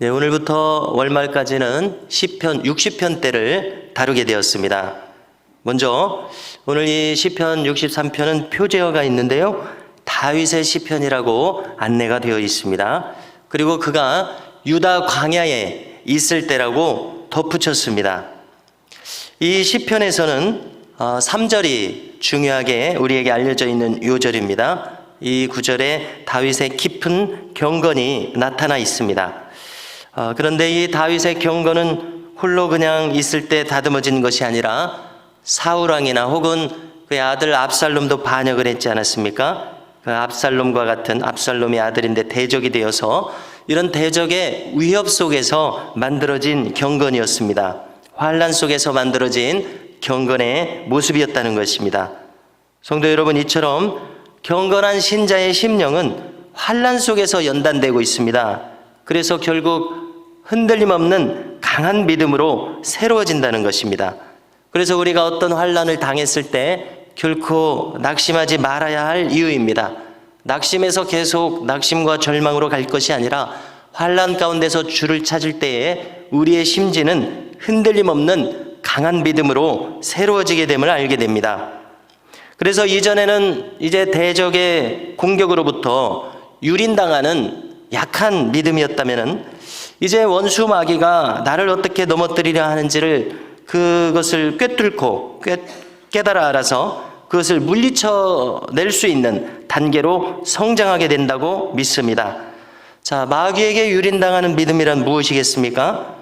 네, 오늘부터 월말까지는 10편, 60편대를 다루게 되었습니다. 먼저 오늘 이 시편 63편은 표제어가 있는데요. 다윗의 시편이라고 안내가 되어 있습니다. 그리고 그가 유다 광야에 있을 때라고 덧붙였습니다. 이 시편에서는 3절이 중요하게 우리에게 알려져 있는 요절입니다. 이 구절에 다윗의 깊은 경건이 나타나 있습니다. 어, 그런데 이 다윗의 경건은 홀로 그냥 있을 때 다듬어진 것이 아니라 사울왕이나 혹은 그의 아들 압살롬도 반역을 했지 않았습니까? 그 압살롬과 같은 압살롬의 아들인데 대적이 되어서 이런 대적의 위협 속에서 만들어진 경건이었습니다. 환란 속에서 만들어진 경건의 모습이었다는 것입니다. 성도 여러분 이처럼 경건한 신자의 심령은 환란 속에서 연단되고 있습니다. 그래서 결국 흔들림 없는 강한 믿음으로 새로워진다는 것입니다. 그래서 우리가 어떤 환란을 당했을 때 결코 낙심하지 말아야 할 이유입니다. 낙심해서 계속 낙심과 절망으로 갈 것이 아니라 환란 가운데서 주를 찾을 때에 우리의 심지는 흔들림 없는 강한 믿음으로 새로워지게 됨을 알게 됩니다. 그래서 이전에는 이제 대적의 공격으로부터 유린당하는 약한 믿음이었다면은 이제 원수 마귀가 나를 어떻게 넘어뜨리려 하는지를 그것을 꿰뚫고 꿰, 깨달아 알아서 그것을 물리쳐 낼 수 있는 단계로 성장하게 된다고 믿습니다. 자, 마귀에게 유린당하는 믿음이란 무엇이겠습니까?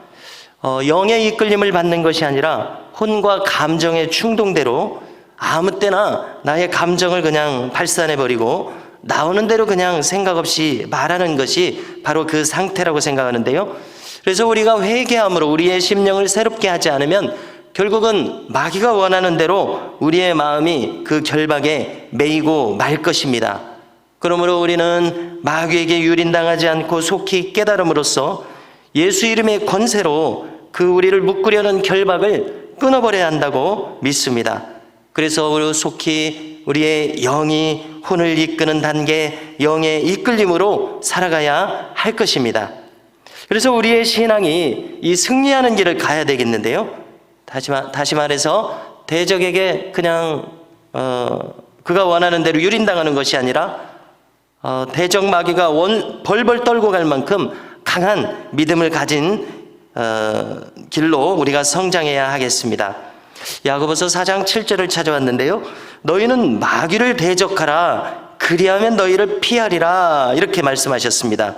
어, 영의 이끌림을 받는 것이 아니라 혼과 감정의 충동대로 아무 때나 나의 감정을 그냥 발산해 버리고 나오는 대로 그냥 생각 없이 말하는 것이 바로 그 상태라고 생각하는데요. 그래서 우리가 회개함으로 우리의 심령을 새롭게 하지 않으면 결국은 마귀가 원하는 대로 우리의 마음이 그 결박에 매이고 말 것입니다. 그러므로 우리는 마귀에게 유린당하지 않고 속히 깨달음으로써 예수 이름의 권세로 그 우리를 묶으려는 결박을 끊어버려야 한다고 믿습니다. 그래서 우리 속히 우리의 영이 혼을 이끄는 단계, 영의 이끌림으로 살아가야 할 것입니다. 그래서 우리의 신앙이 이 승리하는 길을 가야 되겠는데요. 다시, 말, 다시 말해서 대적에게 그냥 어, 그가 원하는 대로 유린당하는 것이 아니라 어, 대적 마귀가 원, 벌벌 떨고 갈 만큼 강한 믿음을 가진 어, 길로 우리가 성장해야 하겠습니다. 야고보서 4장 7절을 찾아왔는데요. 너희는 마귀를 대적하라. 그리하면 너희를 피하리라. 이렇게 말씀하셨습니다.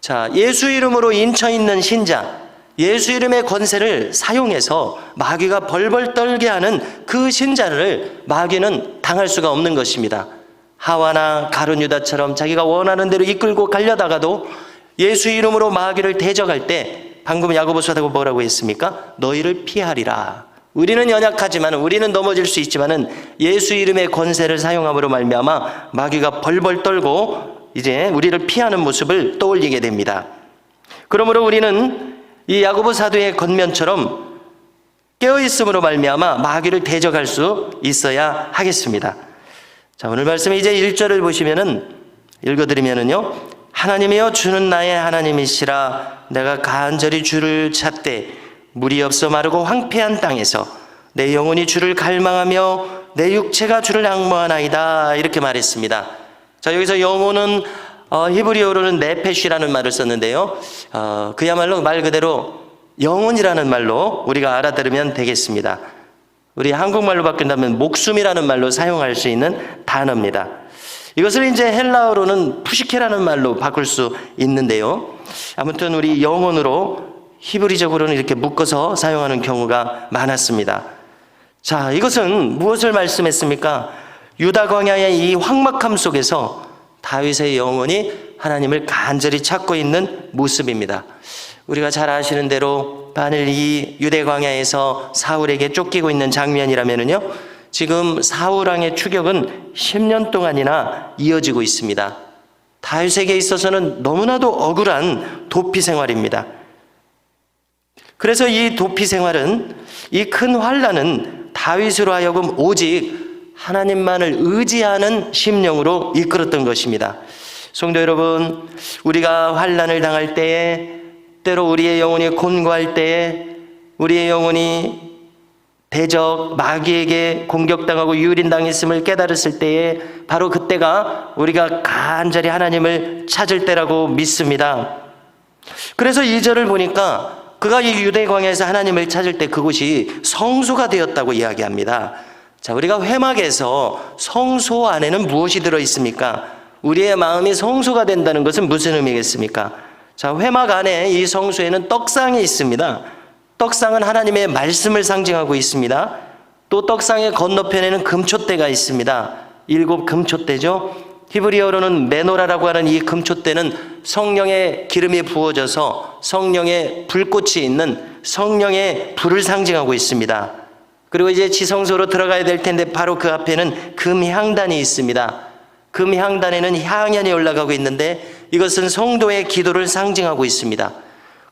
자, 예수 이름으로 인쳐 있는 신자, 예수 이름의 권세를 사용해서 마귀가 벌벌 떨게 하는 그 신자를 마귀는 당할 수가 없는 것입니다. 하와나 가룟 유다처럼 자기가 원하는 대로 이끌고 가려다가도 예수 이름으로 마귀를 대적할 때 방금 야고보서다고 뭐라고 했습니까? 너희를 피하리라. 우리는 연약하지만 우리는 넘어질 수 있지만은 예수 이름의 권세를 사용함으로 말미암아 마귀가 벌벌 떨고 이제 우리를 피하는 모습을 떠올리게 됩니다. 그러므로 우리는 이 야고보 사도의 겉면처럼 깨어 있음으로 말미암아 마귀를 대적할 수 있어야 하겠습니다. 자, 오늘 말씀에 이제 1절을 보시면은 읽어 드리면은요. 하나님이여 주는 나의 하나님이시라 내가 간절히 주를 찾되 물이 없어 마르고 황폐한 땅에서 내 영혼이 주를 갈망하며 내 육체가 주를 앙모하나이다 이렇게 말했습니다. 자 여기서 영혼은 어, 히브리어로는 네페쉬라는 말을 썼는데요. 어, 그야말로 말 그대로 영혼이라는 말로 우리가 알아들으면 되겠습니다. 우리 한국말로 바꾼다면 목숨이라는 말로 사용할 수 있는 단어입니다. 이것을 이제 헬라어로는 푸시케라는 말로 바꿀 수 있는데요. 아무튼 우리 영혼으로 히브리적으로는 이렇게 묶어서 사용하는 경우가 많았습니다. 자, 이것은 무엇을 말씀했습니까? 유다 광야의 이 황막함 속에서 다윗의 영혼이 하나님을 간절히 찾고 있는 모습입니다. 우리가 잘 아시는 대로 만일 이 유대 광야에서 사울에게 쫓기고 있는 장면이라면요. 지금 사울 왕의 추격은 10년 동안이나 이어지고 있습니다. 다윗에게 있어서는 너무나도 억울한 도피 생활입니다. 그래서 이 도피 생활은 이 큰 환란은 다윗으로 하여금 오직 하나님만을 의지하는 심령으로 이끌었던 것입니다. 성도 여러분, 우리가 환란을 당할 때에 때로 우리의 영혼이 곤고할 때에 우리의 영혼이 대적 마귀에게 공격당하고 유린당했음을 깨달았을 때에 바로 그때가 우리가 간절히 하나님을 찾을 때라고 믿습니다. 그래서 이절을 보니까 그가 이 유대 광야에서 하나님을 찾을 때 그곳이 성소가 되었다고 이야기합니다. 자, 우리가 회막에서 성소 안에는 무엇이 들어 있습니까? 우리의 마음이 성소가 된다는 것은 무슨 의미겠습니까? 자, 회막 안에 이 성소에는 떡상이 있습니다. 떡상은 하나님의 말씀을 상징하고 있습니다. 또 떡상의 건너편에는 금촛대가 있습니다. 일곱 금촛대죠. 히브리어로는 메노라라고 하는 이 금촛대는 성령의 기름이 부어져서 성령의 불꽃이 있는 성령의 불을 상징하고 있습니다. 그리고 이제 지성소로 들어가야 될 텐데 바로 그 앞에는 금향단이 있습니다. 금향단에는 향연이 올라가고 있는데 이것은 성도의 기도를 상징하고 있습니다.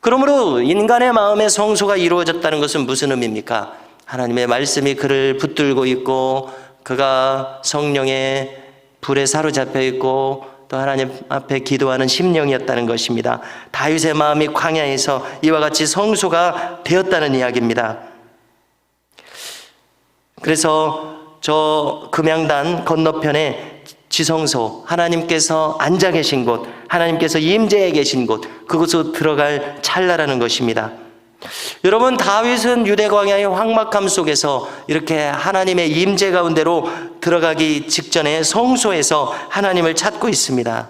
그러므로 인간의 마음의 성소가 이루어졌다는 것은 무슨 의미입니까? 하나님의 말씀이 그를 붙들고 있고 그가 성령의 불에 사로잡혀 있고 또 하나님 앞에 기도하는 심령이었다는 것입니다. 다윗의 마음이 광야에서 이와 같이 성소가 되었다는 이야기입니다. 그래서 저 금양단 건너편에 지성소 하나님께서 앉아 계신 곳 하나님께서 임재해 계신 곳 그곳으로 들어갈 찰나라는 것입니다. 여러분 다윗은 유대 광야의 황막함 속에서 이렇게 하나님의 임재 가운데로 들어가기 직전에 성소에서 하나님을 찾고 있습니다.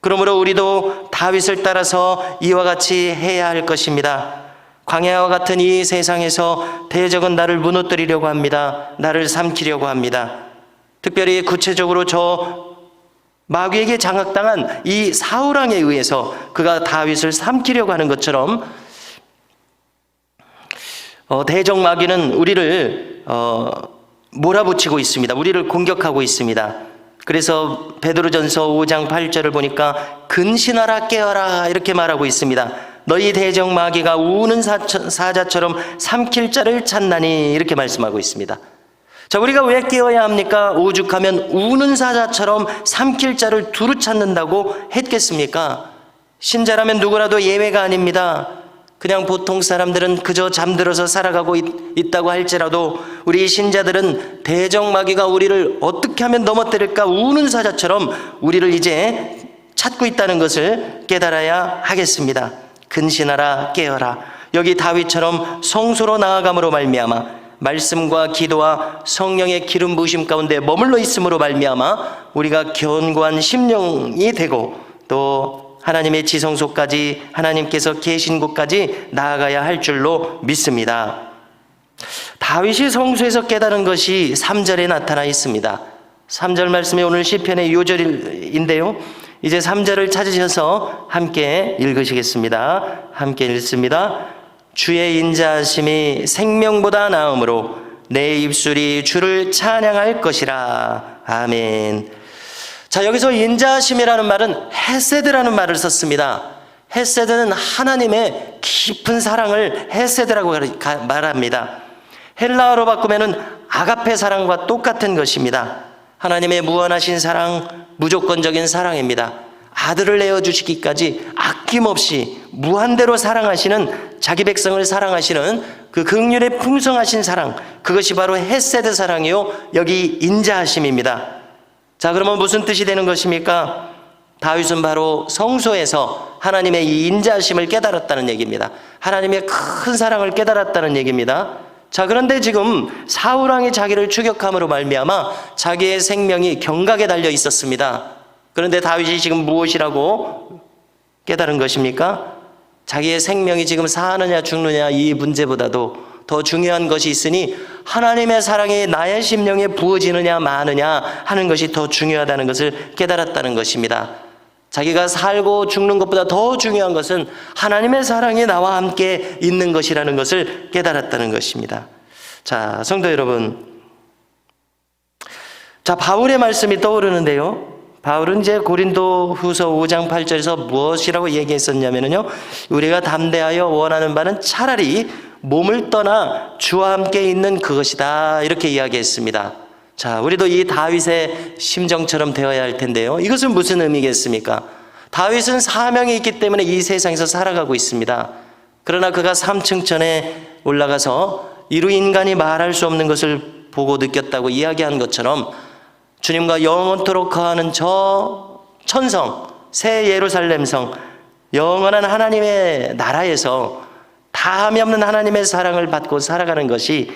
그러므로 우리도 다윗을 따라서 이와 같이 해야 할 것입니다. 광야와 같은 이 세상에서 대적은 나를 무너뜨리려고 합니다. 나를 삼키려고 합니다. 특별히 구체적으로 저 마귀에게 장악당한 이 사울왕에 의해서 그가 다윗을 삼키려고 하는 것처럼 어, 대적 마귀는 우리를 어, 몰아붙이고 있습니다. 우리를 공격하고 있습니다. 그래서 베드로전서 5장 8절을 보니까 근신하라 깨어라 이렇게 말하고 있습니다. 너희 대적 마귀가 우는 사자처럼 삼킬 자를 찾나니 이렇게 말씀하고 있습니다. 자, 우리가 왜 깨어야 합니까? 오죽하면 우는 사자처럼 삼킬 자를 두루 찾는다고 했겠습니까? 신자라면 누구라도 예외가 아닙니다. 그냥 보통 사람들은 그저 잠들어서 살아가고 있, 다고 할지라도 우리 신자들은 대적마귀가 우리를 어떻게 하면 넘어뜨릴까 우는 사자처럼 우리를 이제 찾고 있다는 것을 깨달아야 하겠습니다. 근신하라 깨어라. 여기 다윗처럼 성소로 나아감으로 말미암아 말씀과 기도와 성령의 기름 부으심 가운데 머물러 있음으로 말미암아 우리가 견고한 심령이 되고 또 하나님의 지성소까지 하나님께서 계신 곳까지 나아가야 할 줄로 믿습니다. 다윗이 성소에서 깨달은 것이 3절에 나타나 있습니다. 3절 말씀이 오늘 시편의 요절인데요. 이제 3절을 찾으셔서 함께 읽으시겠습니다. 함께 읽습니다. 주의 인자하심이 생명보다 나음으로 내 입술이 주를 찬양할 것이라. 아멘. 자, 여기서 인자하심이라는 말은 헤세드라는 말을 썼습니다. 헤세드는 하나님의 깊은 사랑을 헤세드라고 가- 말합니다. 헬라어로 바꾸면은 아가페 사랑과 똑같은 것입니다. 하나님의 무한하신 사랑, 무조건적인 사랑입니다. 아들을 내어 주시기까지 아낌없이 무한대로 사랑하시는 자기 백성을 사랑하시는 그 극률의 풍성하신 사랑, 그것이 바로 헤세드 사랑이요 여기 인자하심입니다. 자, 그러면 무슨 뜻이 되는 것입니까? 다윗은 바로 성소에서 하나님의 이 인자하심을 깨달았다는 얘기입니다. 하나님의 큰 사랑을 깨달았다는 얘기입니다. 자, 그런데 지금 사울 왕이 자기를 추격함으로 말미암아 자기의 생명이 경각에 달려 있었습니다. 그런데 다윗이 지금 무엇이라고 깨달은 것입니까? 자기의 생명이 지금 사느냐 죽느냐 이 문제보다도 더 중요한 것이 있으니 하나님의 사랑이 나의 심령에 부어지느냐 마느냐 하는 것이 더 중요하다는 것을 깨달았다는 것입니다. 자기가 살고 죽는 것보다 더 중요한 것은 하나님의 사랑이 나와 함께 있는 것이라는 것을 깨달았다는 것입니다. 자, 성도 여러분. 자, 바울의 말씀이 떠오르는데요. 바울은 이제 고린도 후서 5장 8절에서 무엇이라고 얘기했었냐면요. 우리가 담대하여 원하는 바는 차라리 몸을 떠나 주와 함께 있는 그것이다. 이렇게 이야기했습니다. 자, 우리도 이 다윗의 심정처럼 되어야 할 텐데요. 이것은 무슨 의미겠습니까? 다윗은 사명이 있기 때문에 이 세상에서 살아가고 있습니다. 그러나 그가 3층 전에 올라가서 이루 인간이 말할 수 없는 것을 보고 느꼈다고 이야기한 것처럼 주님과 영원토록 거하는 저 천성, 새 예루살렘 성, 영원한 하나님의 나라에서 다함이 없는 하나님의 사랑을 받고 살아가는 것이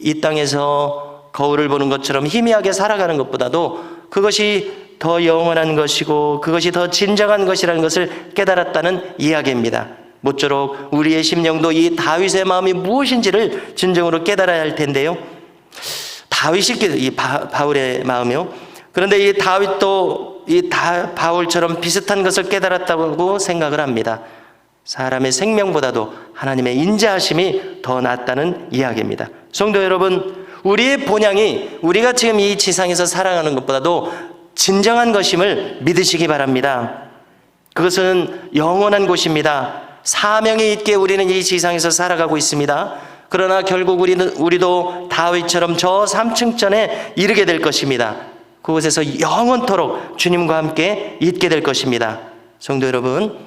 이 땅에서 거울을 보는 것처럼 희미하게 살아가는 것보다도 그것이 더 영원한 것이고 그것이 더 진정한 것이라는 것을 깨달았다는 이야기입니다. 모쪼록 우리의 심령도 이 다윗의 마음이 무엇인지를 진정으로 깨달아야 할 텐데요. 다윗이 깨- 이 바, 바울의 마음이요. 그런데 이 다윗도 이 다, 바울처럼 비슷한 것을 깨달았다고 생각을 합니다. 사람의 생명보다도 하나님의 인자하심이 더 낫다는 이야기입니다. 성도 여러분, 우리의 본향이 우리가 지금 이 지상에서 살아가는 것보다도 진정한 것임을 믿으시기 바랍니다. 그것은 영원한 곳입니다. 사명이 있게 우리는 이 지상에서 살아가고 있습니다. 그러나 결국 우리는 우리도 다윗처럼 저 3층 전에 이르게 될 것입니다. 그곳에서 영원토록 주님과 함께 있게 될 것입니다. 성도 여러분,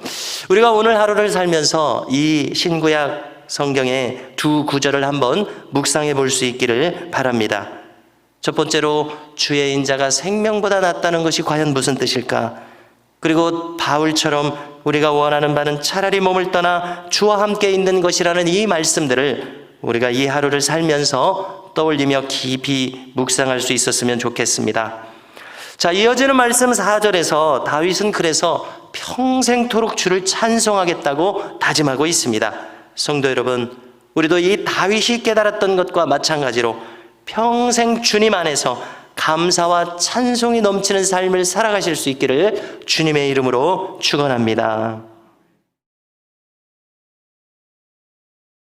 우리가 오늘 하루를 살면서 이 신구약 성경의 두 구절을 한번 묵상해 볼 수 있기를 바랍니다. 첫 번째로 주의 인자가 생명보다 낫다는 것이 과연 무슨 뜻일까? 그리고 바울처럼 우리가 원하는 바는 차라리 몸을 떠나 주와 함께 있는 것이라는 이 말씀들을 우리가 이 하루를 살면서 떠올리며 깊이 묵상할 수 있었으면 좋겠습니다. 자, 이어지는 말씀 4절에서 다윗은 그래서 평생토록 주를 찬송하겠다고 다짐하고 있습니다. 성도 여러분, 우리도 이 다윗이 깨달았던 것과 마찬가지로 평생 주님 안에서 감사와 찬송이 넘치는 삶을 살아가실 수 있기를 주님의 이름으로 축원합니다.